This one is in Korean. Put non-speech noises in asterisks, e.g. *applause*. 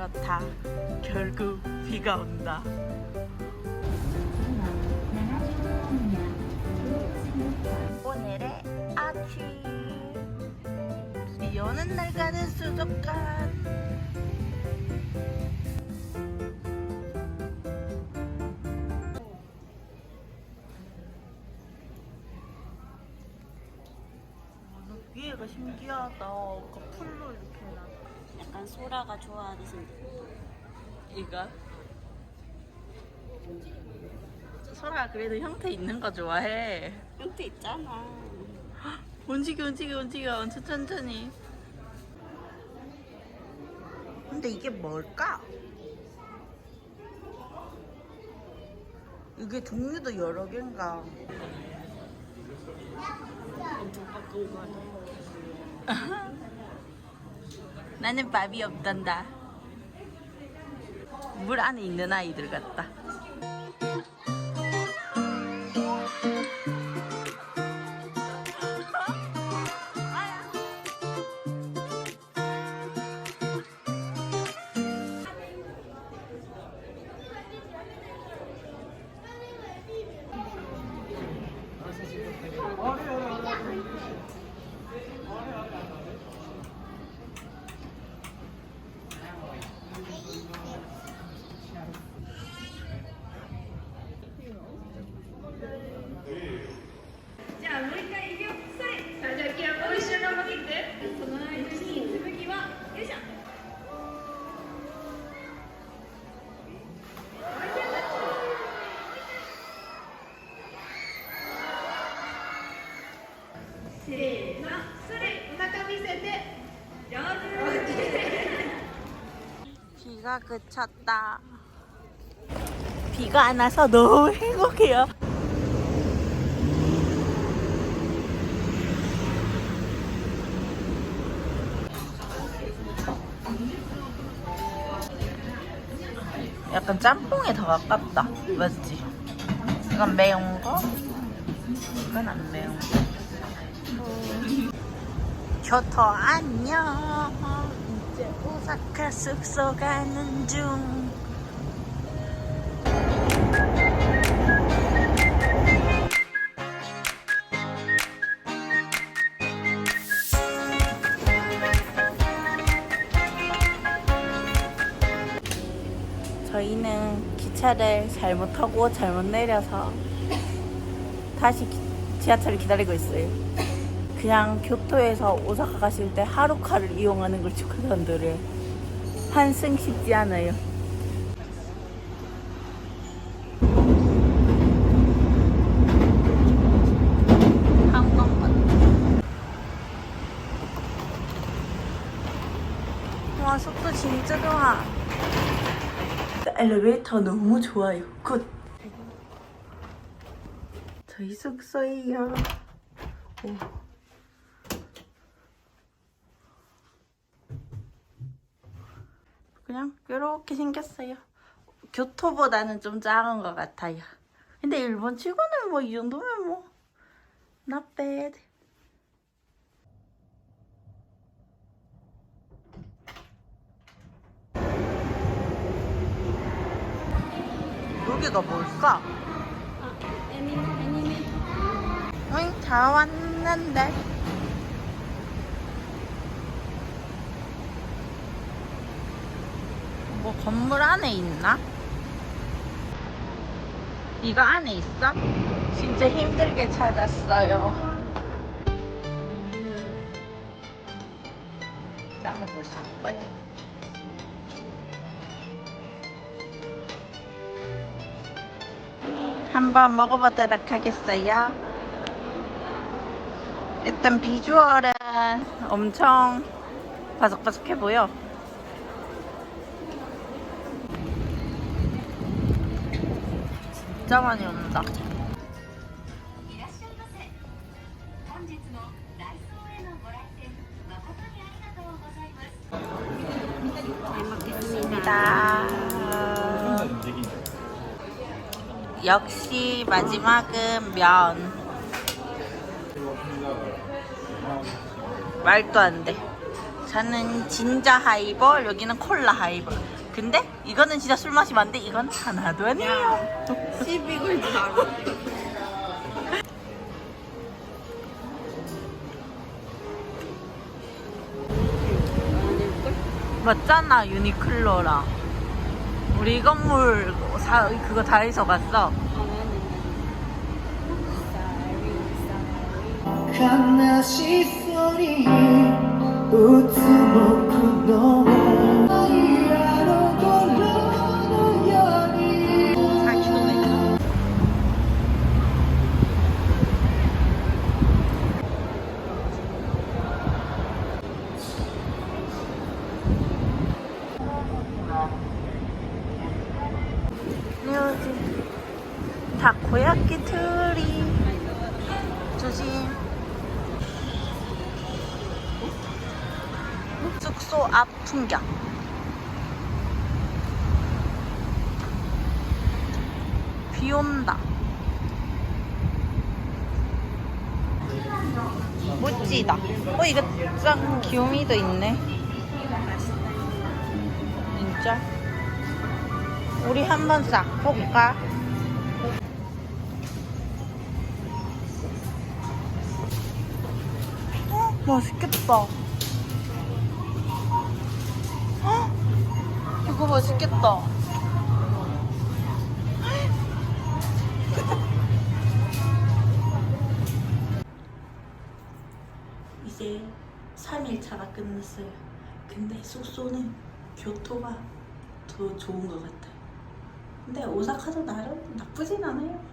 그렇다. 결국 비가 온다. 오늘의 아침. 비 오는 날 가는 수족관. 위에가 신기하다. 그 풀로 이렇게 해놔. 약간 소라가 좋아하듯이 이거? 설아 그래도 형태 있는 거 좋아해. 형태 있잖아. 움직여 움직여 움직여 엄청 천천히. 근데 이게 뭘까? 이게 종류도 여러 개인가? 엄청 빡빡거려. *laughs* 나는 밥이 없단다. 물 안에 있는 아이들 같다. 비가 그쳤다. 비가 안 와서 너무 행복해요. 약간 짬뽕에 더 가깝다. 맞지? 이건 매운 거, 이건 안 매운 거. 교토 안녕. 이제 오사카 숙소 가는 중. 저희는 기차를 잘못 타고 잘못 내려서 다시 기- 지하철을 기다리고 있어요. 그냥 교토에서 오사카 가실 때 하루카를 이용하는 걸 축하드려요. 환승 쉽지 않아요. 와 속도 진짜 좋아. 엘리베이터 너무 좋아요. 굿. 저희 숙소예요. 오. 그냥 이렇게 생겼어요. 교토보다는 좀 작은 것 같아요. 근데 일본 치고는 뭐 이 정도면 뭐 not bad. 여기가 뭘까? 애니 애니메 응, 잘 왔는데. 뭐 건물 안에 있나? 이거 안에 있어? 진짜 힘들게 찾았어요. 한번 먹어보도록 하겠어요. 일단 비주얼은 엄청 바삭바삭해 보여. 진짜 많이 온다. 역시 마지막은 면. 말도 안 돼. 저는 진짜 하이볼, 여기는 콜라 하이볼. 근데 이거는 진짜 술 마시면 안 돼. 이건 하나도 아니에요. 시비 걸지 마라. 맞잖아 유니클로랑. 우리 건물 사, 그거 다이소 갔어. 묘지 다코야끼 트리 조심 숙소 앞 풍경 비 온다. 멋지다. 어, 이거 짱 귀요미도 있네. 진짜? 우리 한번 싹 볼까? 어, 맛있겠다. 헉, 이거 맛있겠다. *laughs* 이제 3일차가 끝났어요. 근데 숙소는 교토가 더 좋은 것 같아요. 근데 오사카도 나름 나쁘진 않아요.